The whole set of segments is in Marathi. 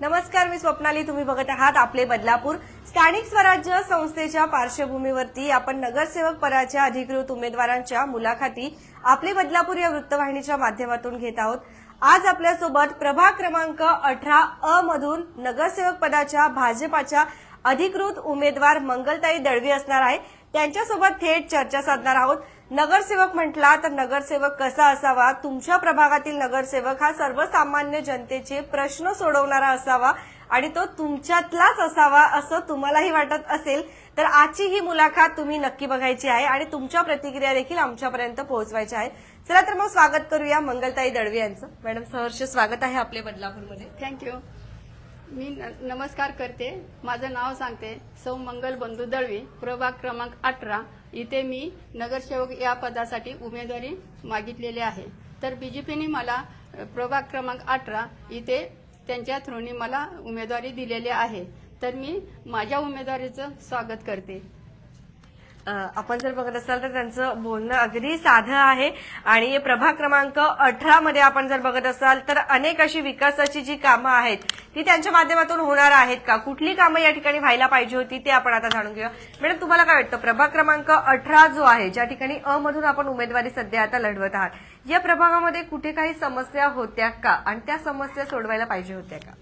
नमस्कार मी स्वप्नाली. तुम्ही बघत आहात आपले बदलापूर. स्थानिक स्वराज्य संस्थेच्या पार्श्वभूमीवरती आपण नगरसेवक पदाच्या अधिकृत उमेदवारांच्या मुलाखती आपले बदलापूर या वृत्तवाहिनीच्या माध्यमातून घेत आहोत. आज आपल्यासोबत प्रभाग क्रमांक अठरा अ मधून नगरसेवक पदाच्या भाजपाच्या अधिकृत उमेदवार मंगलताई दळवी असणार आहे. त्यांच्यासोबत थेट चर्चा साधणार आहोत. नगरसेवक म्हटला तर नगरसेवक कसा असावा? तुमच्या प्रभागातील नगरसेवक हा सर्वसामान्य जनतेचे प्रश्न सोडवणारा असावा आणि तो तुमच्यातलाच असावा असं तुम्हालाही वाटत असेल तर आजची ही मुलाखत तुम्ही नक्की बघायची आहे आणि तुमच्या प्रतिक्रिया देखील आमच्यापर्यंत पोहोचवायच्या आहे चला तर मग स्वागत करूया मंगलताई दळवी यांचं. मॅडम सहर्ष स्वागत आहे आपले बदलापूरमध्ये. थँक्यू मी न- नमस्कार करते. माझं नाव सांगते. सौ मंगल बंधू दळवी प्रभाग क्रमांक अठरा. इथे मी नगरसेवक या पदासाठी उमेदवारी मागितलेली आहे. तर बीजेपीने मला प्रभाग क्रमांक अठरा इथे त्यांच्या थ्रूनी मला उमेदवारी दिलेली आहे. तर मी माझ्या उमेदवारीचं स्वागत करते. आपण जर बघत असाल तर त्यांचं बोलणं अगदी साधं आहे. आणि प्रभाग क्रमांक अठरा मध्ये आपण जर बघत असाल तर अनेक अशी विकासाची जी कामं आहेत ती त्यांच्या माध्यमातून होणार आहेत का? कुठली कामं या ठिकाणी व्हायला पाहिजे होती ते आपण आता जाणून घेऊया. मॅडम तुम्हाला काय वाटतं? प्रभाग क्रमांक अठरा जो आहे ज्या ठिकाणी अ मधून आपण उमेदवारी सध्या आता लढवत आहात या प्रभागामध्ये कुठे काही समस्या होत्या का? आणि त्या समस्या सोडवायला पाहिजे होत्या का?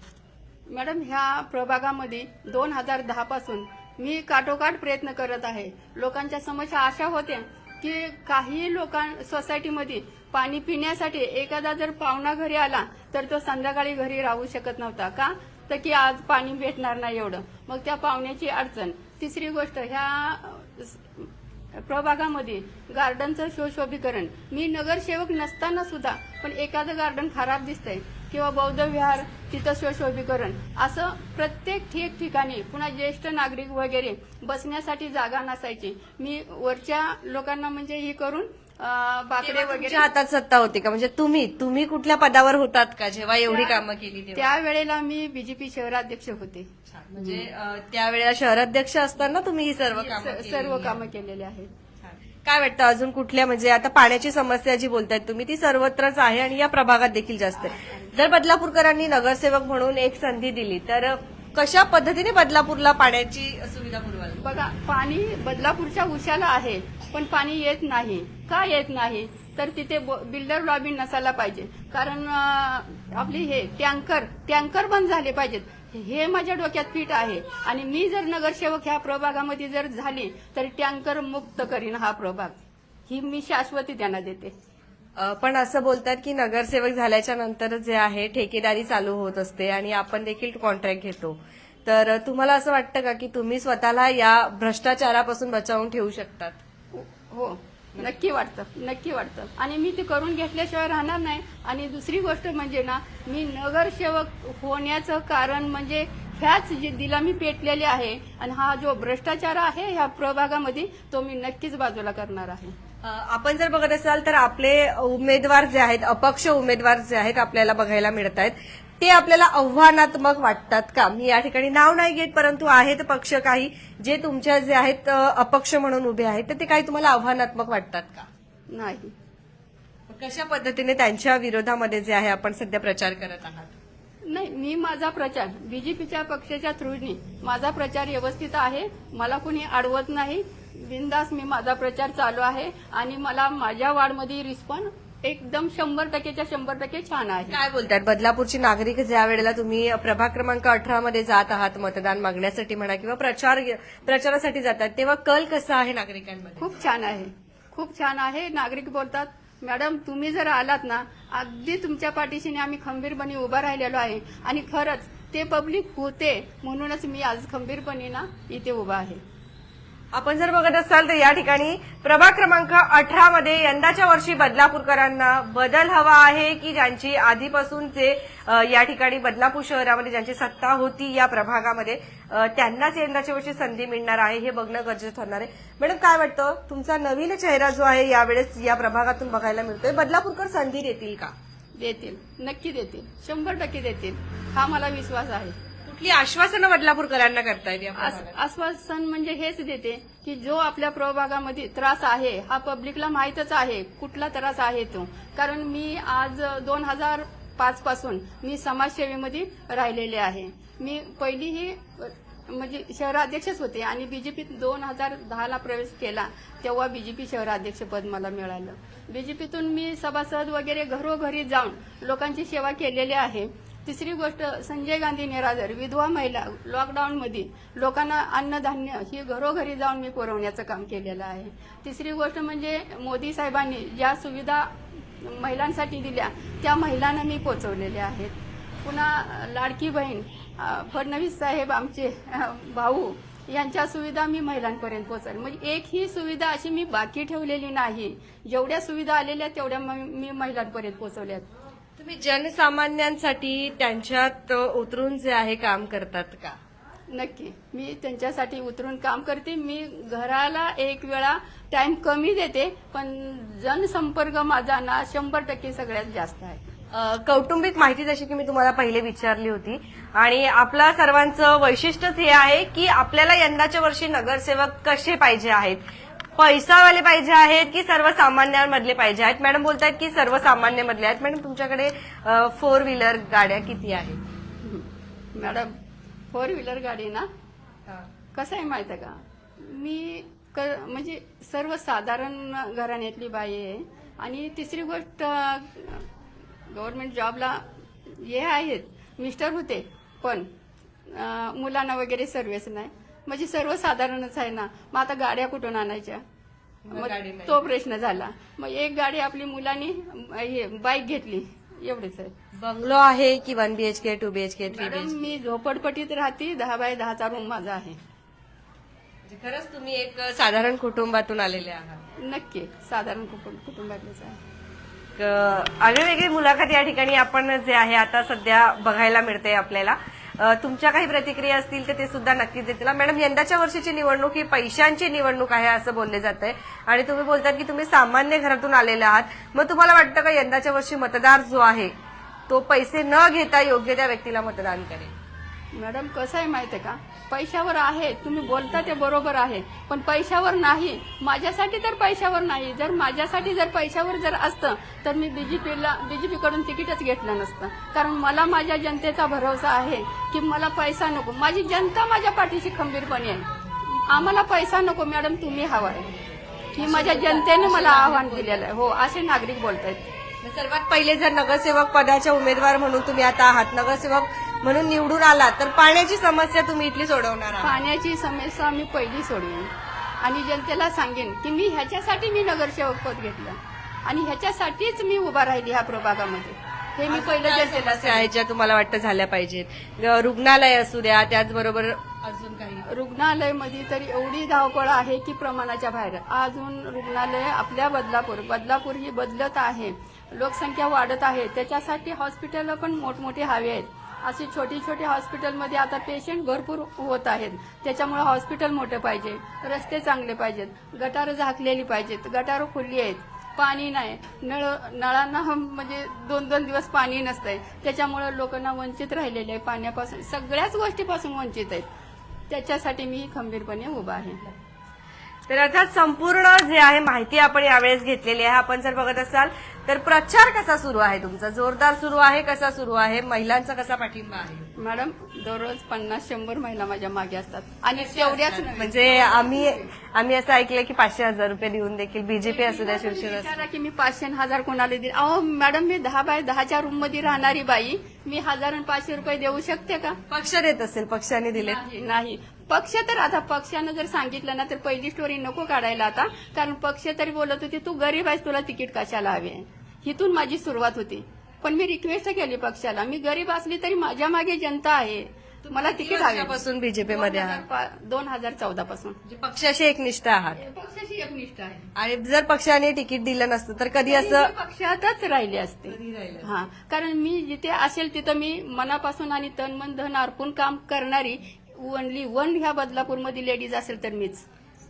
मॅडम ह्या प्रभागामध्ये दोन हजार दहा पासून मी काठोकाठ प्रयत्न करत आहे. लोकांच्या समस्या अशा होत्या की काही लोकां सोसायटीमध्ये पाणी पिण्यासाठी एखादा जर पाहुणा घरी आला तर तो संध्याकाळी घरी राहू शकत नव्हता. का? तर की आज पाणी भेटणार नाही एवढं. मग त्या पाहुण्याची अडचण. तिसरी गोष्ट ह्या प्रभागामध्ये गार्डनचं शोशोभीकरण मी नगरसेवक नसताना सुद्धा पण एखादं गार्डन खराब दिसतंय. किंवा बौद्ध विहार तिथं शोशोभीकरण असं प्रत्येक ठिक ठिकाणी पुन्हा ज्येष्ठ नागरिक वगैरे बसण्यासाठी जागा नसायची. मी वरच्या लोकांना म्हणजे हे करून बाकडे वगैरे हातात सत्ता होती का? म्हणजे तुम्ही तुम्ही कुठल्या पदावर होतात का जेव्हा एवढी कामं केली त्यावेळेला मी बीजेपी शहराध्यक्ष होते. म्हणजे त्यावेळेला शहराध्यक्ष असताना तुम्ही ही सर्व. सर्व कामं केलेली आहेत. काय वाटतं अजून कुठल्या म्हणजे आता पाण्याची समस्या जी बोलतायत तुम्ही ती सर्वत्रच आहे आणि या प्रभागात देखील जास्त आहे. जर बदलापूरकरांनी नगरसेवक म्हणून एक संधी दिली तर कशा पद्धतीने बदलापूरला पाण्याची सुविधा पुरवाल? बघा पाणी बदलापूरच्या उशाला आहे पण पाणी येत नाही. का येत नाही? तर तिथे ब- बिल्डर लॉबी नसायला पाहिजे. कारण आपली हे टँकर टँकर बंद झाले पाहिजेत. हे माझ्या डोक्यात फिट आहे. आणि मी जर नगरसेवक ह्या प्रभागामध्ये जर झाली तर टँकर मुक्त करीन हा प्रभाग. ही मी शाश्वती त्यांना देते. पण असं बोलतात की नगरसेवक झाल्याच्यानंतर जे आहे ठेकेदारी चालू होत असते आणि आपण देखील कॉन्ट्रॅक्ट घेतो. तर तुम्हाला असं वाटतं का की तुम्ही स्वतःला या भ्रष्टाचारापासून बचावून ठेवू शकतात? हो. नक्की वाटतं नक्की वाटतं. आणि मी ते करून घेतल्याशिवाय राहणार नाही. आणि दुसरी गोष्ट म्हणजे ना मी नगरसेवक होण्याचं कारण म्हणजे ह्याच जिद्दीला मी पेटलेले आहे आणि हा जो भ्रष्टाचार आहे ह्या प्रभागामध्ये तो मी नक्कीच बाजूला करणार आहे. आपण जर बघत असाल तर आपले उमेदवार जे आहेत अपक्ष उमेदवार जे आहेत आपल्याला बघायला मिळत आहेत ते आपल्याला आव्हानात्मक वाटतात का? मी या ठिकाणी नाव नाही घेत परंतु आहेत पक्ष काही जे तुमच्या जे आहेत अपक्ष म्हणून उभे आहेत तर ते काही तुम्हाला आव्हानात्मक वाटतात का? नाही. कशा पद्धतीने त्यांच्या विरोधामध्ये जे आहे आपण सध्या प्रचार करत आहात? नाही मी माझा प्रचार बीजेपीच्या पक्षाच्या थ्रूने माझा प्रचार व्यवस्थित आहे मला कुणी अडवत नाही. बिंदास मी माझा प्रचार चालू आहे आणि मला माझ्या वार्डमध्ये रिस्पॉन्स एकदम शंभर टक्केच्या शंभर टक्के छान आहे. काय बोलतात? बदलापूरची नागरिक ज्या वेळेला तुम्ही प्रभाग क्रमांक अठरा मध्ये जात आहात मतदान मागण्यासाठी म्हणा किंवा प्रचार प्रचारासाठी जातात तेव्हा कल कसा आहे नागरिकांमध्ये? खूप छान आहे. खूप छान आहे. नागरिक बोलतात मॅडम तुम्ही जर आलात ना अगदी तुमच्या पाठीशीने आम्ही खंबीरपणे उभा राहिलेलो आहे आणि खरंच ते पब्लिक होते म्हणूनच मी आज खंबीरपणे ना इथे उभा आहे. आपण जर बघत असाल तर या ठिकाणी प्रभाग क्रमांक अठरा मध्ये यंदाच्या वर्षी बदलापूरकरांना बदल हवा आहे की ज्यांची आधीपासून जे या ठिकाणी बदलापूर शहरामध्ये ज्यांची सत्ता होती या प्रभागामध्ये त्यांनाच यंदाच्या वर्षी संधी मिळणार आहे हे बघणं गरजेचं ठरणार आहे. मॅडम काय वाटतं? तुमचा नवीन चेहरा जो आहे यावेळेस या प्रभागातून बघायला मिळतोय. बदलापूरकर संधी देतील का? देतील. नक्की देतील. शंभर टक्के देतील. हा मला विश्वास आहे. कुठली आश्वासनं बदलापूरकरांना करतायत या आस- प्रभागात? आश्वासन म्हणजे हेच देते की जो आपल्या प्रभागामध्ये त्रास आहे हा पब्लिकला माहीतच आहे कुठला त्रास आहे तो. कारण मी आज दोन हजार पाच पासून मी समाजसेवेमध्ये राहिलेले आहे. मी पहिलीही अ, म्हणजे शहराध्यक्षच होते आणि बीजेपीत दोन हजार दहाला प्रवेश केला तेव्हा बीजेपी शहराध्यक्षपद मला मिळालं. बीजेपीतून मी सभासद वगैरे घरोघरी जाऊन लोकांची सेवा केलेली आहे. तिसरी गोष्ट संजय गांधी निराधार विधवा महिला लॉकडाऊनमध्ये लोकांना अन्नधान्य ही घरोघरी जाऊन मी पुरवण्याचं काम केलेलं आहे. तिसरी गोष्ट म्हणजे मोदी साहेबांनी ज्या सुविधा महिलांसाठी दिल्या त्या महिलांना मी पोचवलेल्या आहेत. पुन्हा लाडकी बहीण फडणवीस साहेब आमचे भाऊ यांच्या सुविधा मी महिलांपर्यंत पोहोचवल्या. म्हणजे एक ही सुविधा अशी मी बाकी ठेवलेली नाही. जेवढ्या सुविधा आलेल्या तेवढ्या मी महिलांपर्यंत पोहोचवल्यात. तुम्ही जनसामान्यांसाठी त्यांच्यात उतरून जे आहे काम करतात का? नक्की. मी त्यांच्यासाठी उतरून काम करते. मी घराला एक वेळा टाइम कमी देते पण जनसंपर्क माझा ना शंभर टक्के सगळ्यात जास्त आहे. कौटुंबिक माहिती जशी की मी तुम्हाला पहिले विचारली होती. आणि आपला सर्वांचं वैशिष्ट्यच हे आहे की आपल्याला यंदाच्या वर्षी नगरसेवक कसे पाहिजे आहेत? पैसावाले पाहिजे आहेत की सर्वसामान्यांमधले पाहिजे आहेत? मॅडम बोलतायत की सर्वसामान्य मधले आहेत. मॅडम तुमच्याकडे फोर व्हीलर गाड्या किती आहेत? मॅडम फोर व्हीलर गाडी ना? कसं आहे माहिती आहे का? मी म्हणजे सर्वसाधारण घराण्यातली बाई आहे. आणि तिसरी गोष्ट गव्हर्नमेंट जॉबला हे आहेत. मिस्टर होते पण मुलांना वगैरे सर्व्हिस नाही. म्हणजे सर्वसाधारणच आहे ना. मग आता गाड्या कुठून आणायच्या? मग. तो प्रश्न झाला. मग एक गाडी आपली मुलांनी हे बाईक घेतली. एवढेच आहे. बंगलो आहे की one BHK two BHK three madam BHK मी झोपडपट्टीत राहते. दहा बाय दहाचा रूम माझा आहे. खरंच तुम्ही एक साधारण कुटुंबातून आलेले आहात. नक्की साधारण कुटुंब कुटुंबातलेच आहे. आगळेवेगळी मुलाखत या ठिकाणी आपण जे आहे आता सध्या बघायला मिळते आपल्याला. तुमच्या काही प्रतिक्रिया असतील तर ते सुद्धा नक्कीच देतील. मॅडम यंदाच्या वर्षीची निवडणूक ही पैशांची निवडणूक आहे असं बोलले जात आहे आणि तुम्ही बोलतात की तुम्ही सामान्य घरातून आलेले आहात. मग तुम्हाला वाटतं का यंदाच्या वर्षी मतदार जो आहे तो पैसे न घेता योग्य त्या व्यक्तीला मतदान करेल? मॅडम कसं आहे माहिती आहे का? पैशावर आहे तुम्ही बोलता ते बरोबर आहे. पण पैशावर नाही. माझ्यासाठी तर पैशावर नाही. जर माझ्यासाठी जर पैशावर जर असतं तर मी बीजेपीला बीजेपीकडून तिकीटच घेतलं नसतं. कारण मला माझ्या जनतेचा भरोसा आहे की मला पैसा नको. माझी जनता माझ्या पाठीशी खंबीरपणे आहे. आम्हाला पैसा नको मॅडम तुम्ही हवा आहे. ही माझ्या जनतेने मला आव्हान दिलेलं आहे. हो असे नागरिक बोलतायत. सर्वात पहिले जर नगरसेवक पदाचे उमेदवार म्हणून तुम्ही आता आहात नगरसेवक म्हणून निवडून आलात तर पाण्याची समस्या तुम्ही इथली सोडवणार आहात. पाण्याची समस्या मी पहिली सोडवेन. आणि जनतेला सांगेन की मी ह्याच्यासाठी मी नगरसेवक पद घेतलं. आणि ह्याच्यासाठीच मी उभा राहिली ह्या प्रभागामध्ये. हे मी पहिलं जनतेला आहेत ज्या तुम्हाला वाटतं झाल्या पाहिजेत? रुग्णालय असू द्या त्याचबरोबर अजून काही रुग्णालयमध्ये तर एवढी धावपळ आहे की प्रमाणाच्या बाहेर. अजून रुग्णालय आपल्या बदलापूर बदलापूर ही बदलत आहे. लोकसंख्या वाढत आहे. त्याच्यासाठी हॉस्पिटल पण मोठमोठी हवी आहेत. अशी छोटी छोटी हॉस्पिटलमध्ये आता पेशंट भरपूर होत आहेत. त्याच्यामुळे हॉस्पिटल मोठं पाहिजे रस्ते चांगले पाहिजेत गटारं झाकलेली पाहिजेत गटारं खुली आहेत. पाणी नाही. नळ नळांना म्हणजे दोन दोन दिवस पाणी नसतंय. त्याच्यामुळे लोकांना वंचित राहिलेले आहे. पाण्यापासून सगळ्याच गोष्टीपासून वंचित आहेत. त्याच्यासाठी मी खंबीरपणे उभा आहे. तर अर्थात संपूर्ण जे आहे माहिती आपण यावेळेस घेतलेली आहे. आपण जर बघत असाल तर प्रचार कसा सुरू आहे तुमचा? जोरदार सुरू आहे कसा सुरू आहे? महिलांचा कसा पाठिंबा आहे? मॅडम दररोज पन्नास शंभर महिला माझ्या मागे असतात. आणि तेवढ्याच. म्हणजे आम्ही आम्ही असं ऐकलं की पाचशे हजार रुपये देऊन देखील बीजेपी असू द्या शिवसेना की मी पाचशे हजार कोणाला देईल अहो मॅडम मी दहा बाय दहाच्या रूममध्ये राहणारी बाई. मी हजार आणि पाचशे रुपये देऊ शकते का? पक्ष देत असेल पक्षाने दिले नाही. पक्ष तर आता पक्षानं जर सांगितलं ना तर पहिली स्टोरी नको काढायला आता. कारण पक्ष तरी बोलत होते तू गरीब आहेस तुला तिकीट कशाला हवे इथून माझी सुरुवात होती. पण मी रिक्वेस्ट केली पक्षाला. मी गरीब असली तरी माझ्या मागे जनता आहे. मला तिकीट हवे पासून बीजेपी मध्ये दोन हजार चौदा पासून. म्हणजे पक्षाशी एकनिष्ठ आहात. पक्षाशी एकनिष्ठ आहे. आणि जर पक्षाने तिकीट दिलं नसतं तर कधी असं पक्षातच राहिले असते. हा. कारण मी जिथे असेल तिथं मी मनापासून आणि तन मन धन अर्पून काम करणारी ओनली वन ह्या बदलापूरमध्ये लेडीज असेल तर मीच.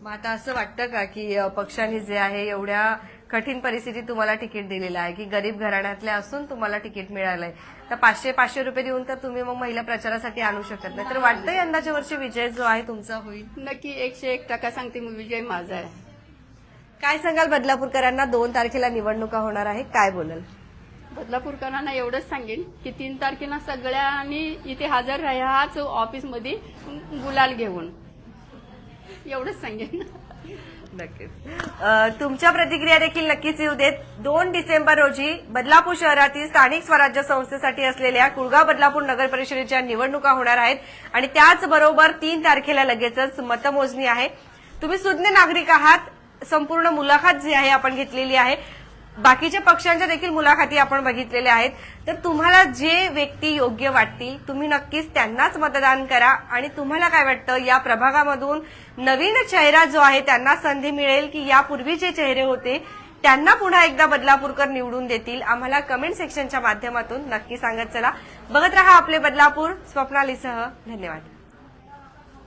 मग आता असं वाटतं का की अ, पक्षाने जे आहे एवढ्या कठीण परिस्थितीत तुम्हाला तिकीट दिलेलं आहे की गरीब घराण्यातल्या असून तुम्हाला तिकीट मिळालंय? तर पाचशे पाचशे रुपये देऊन तर तुम्ही मग महिला प्रचारासाठी आणू शकत नाही. तर वाटतं यंदाच्या वर्षी विजय जो आहे तुमचा होईल? नक्की एकशे एक टक्का सांगते मी विजय माझा आहे. काय सांगाल बदलापूरकरांना? दोन तारखेला निवडणुका होणार आहे काय बोलाल? बदलापूरकरांना एवढंच सांगेन की तीन तारखेला सगळ्यांनी इथे हजर राहाच ऑफिसमध्ये गुलाल घेऊन. एवढंच सांगेन. नक्कीच. अ, तुमच्या प्रतिक्रिया देखील नक्कीच येऊ देत. दोन डिसेंबर रोजी बदलापूर शहरातील स्थानिक स्वराज्य संस्थेसाठी असलेल्या कुळगाव बदलापूर नगर परिषदेच्या निवडणुका होणार आहेत आणि त्याचबरोबर तीन तारखेला लगेचच मतमोजणी आहे. तुम्ही सुज्ञ नागरिक आहात. संपूर्ण मुलाखत जी आहे आपण घेतलेली आहे. बाकीच्या पक्षांच्या देखील मुलाखती आपण बघितलेल्या आहेत. तर तुम्हाला जे व्यक्ती योग्य वाटतील तुम्ही नक्कीच त्यांनाच मतदान करा. आणि तुम्हाला काय वाटतं या प्रभागामधून नवीन चेहरा जो आहे त्यांना संधी मिळेल की यापूर्वी जे चेहरे होते त्यांना पुन्हा एकदा बदलापूरकर निवडून देतील? आम्हाला कमेंट सेक्शनच्या माध्यमातून नक्की सांगत चला. बघत रहा आपले बदलापूर स्वप्नालीसह. धन्यवाद.